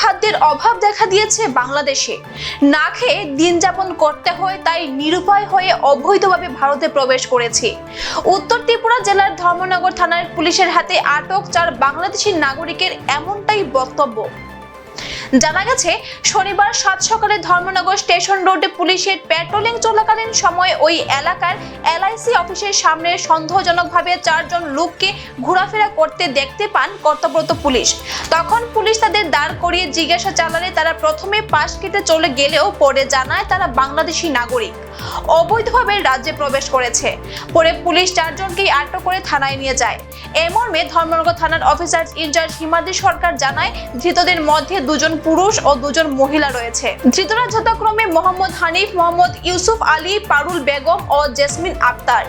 খাদ্যের অভাব দেখা দিয়েছে বাংলাদেশে। না খেয়ে দিন যাপন করতে হয়, তাই নিরুপায় হয়ে অবৈধভাবে ভারতে প্রবেশ করেছে। উত্তর ত্রিপুরা জেলার ধর্মনগর থানার পুলিশের হাতে আটক চার বাংলাদেশি নাগরিকের এমনটাই বক্তব্য। জানা গেছে, শনিবার সাত সকালে ধর্মনগর স্টেশন রোডে পুলিশের প্যাট্রোলিং চলাকালীন সময় ওই এলাকার এলআইসি অফিসের সামনে সন্দেহজনকভাবে চারজন লোককে ঘোরাফেরা করতে দেখতে পান কর্তব্যরত পুলিশ। তখন পুলিশ তাদের দাঁড় করিয়ে জিজ্ঞাসা চালালে তারা প্রথমে পাশ কেটে চলে গেলেও পরে জানায় তারা বাংলাদেশি নাগরিক। অবৈধভাবে রাজ্যে প্রবেশ করেছে। পরে পুলিশ চারজনকেই আটক করে থানায় নিয়ে যায়। এ মর্মে ধর্মনগর থানার অফিসার ইনচার্জ হিমাদ্রি সরকার জানায়, ধৃতদের মধ্যে দুজন পুরুষ ও দুজন মহিলা রয়েছে। ধৃতরা যথাক্রমে মোহাম্মদ হানিফ, মোহাম্মদ ইউসুফ আলী, পারুল বেগম ও জেসমিন আক্তার।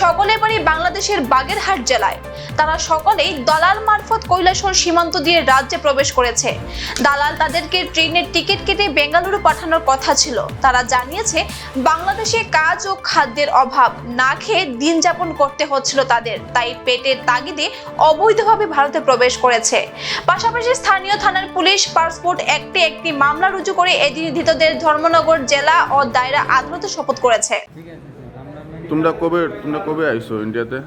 সকলের বাড়ি বাংলাদেশের বাগেরহাট জেলায়। তারা সকলেই দালাল মারফত কৈলাসহর সীমান্ত দিয়ে রাজ্যে প্রবেশ করেছে। দালাল তাদেরকে ট্রেনের টিকিট কেটে বেঙ্গালুরু পাঠানোর কথা ছিল। তারা জানিয়েছে, বাংলাদেশে কাজ ও খাদ্যের অভাব, না খেয়ে দিন যাপন করতে হচ্ছিল তাদের। তাই পেটের তাগিদে অবৈধভাবে ভারতে প্রবেশ করেছে। পাশাপাশি স্থানীয় থানার পুলিশ পাসপোর্ট একটি একটি মামলা রুজু করে এদিন ধৃতদের ধর্মনগর জেলা ও দায়রা আদালতে শপথ করেছে। তোমরা কবে তোমরা কবে আইছো ইন্ডিয়াতে?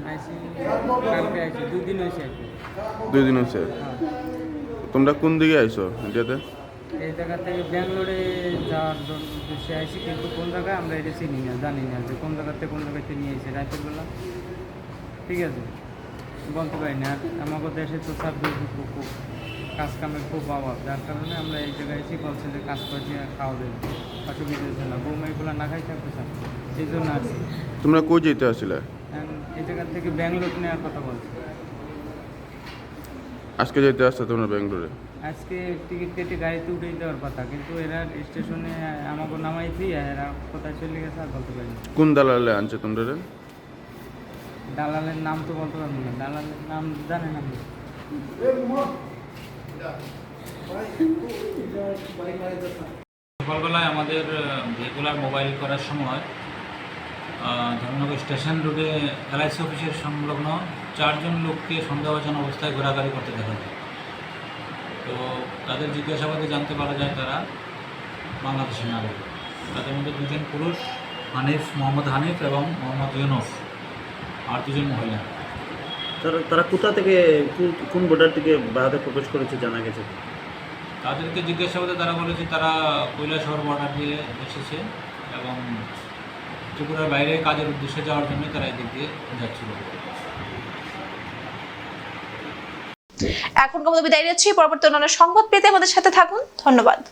দুই দিন হয়েছে হ্যাঁ। তোমরা কোন দিকে আইছো ইন্ডিয়াতে? এই জায়গা থেকে ব্যাঙ্গালোরে যাওয়ার উদ্দেশ্যে আইসি কিন্তু কোন জায়গায় আমরা এটা চিনি না জানি না যে কোন জায়গাতে কোন জায়গাতে নিয়ে এসে রাতের বেলা ঠিক আছে? বলতে পারি না। আমাদের দেশে তো খুব কাজ কামের খুব অভাব যার কারণে আমরা এই জায়গায় এসে বলছি যে কাজ করছি আর খাওয়া দেবে অসুবিধা হচ্ছে না। বৌমা এগুলো না খাই থাকতে চান এই জন্য আসি তোমরা কই যেতে আসলে? এই জায়গা থেকে ব্যাঙ্গালোর নেওয়ার কথা বলছি। আজকে যেতে আসছো তোমরা ব্যাঙ্গালোরে? আজকে টিকিট কেটে গাড়িতে উঠেই দেওয়ার কথা কিন্তু এরা স্টেশনে আমাকে নামাই দিয়ে এরা কোথায় চলে গেছে আর বলতে পারি না। কোন দালালে আনছে তোমরা দালালের নাম তো বলতে পারব না। দালালের নাম জানেন আপনি সকালবেলায় আমাদের রেগুলার মোবাইল করার সময় ধর্মনগর স্টেশন রোডে এলআইসি অফিসের সংলগ্ন চারজন লোককে সন্দেহভাজন অবস্থায় ঘোরাঘুরি করতে দেখা যায়। তো তাদের জিজ্ঞাসাবাদে জানতে পারা যায় তারা বাংলাদেশের নাগরিক। তাদের মধ্যে দুজন পুরুষ, হানিফ, মোহাম্মদ হানিফ এবং মোহাম্মদ ইউনুস। আর দুজন মহিলা। তারা তারা কোথা থেকে কোন- কোন বর্ডার থেকে ভারতে প্রবেশ করেছে জানা গেছে? তাদেরকে জিজ্ঞাসাবাদে তারা বলেছে তারা কৈলাসহর বর্ডার দিয়ে এসেছে এবং ত্রিপুরার বাইরে কাজের উদ্দেশ্যে যাওয়ার জন্য তারা এদিক দিয়ে যাচ্ছিল। এখন কমতে বিদায় নিচ্ছি। পরবর্তী অন্যান্য সংবাদ পেতে আমাদের সাথে থাকুন। ধন্যবাদ।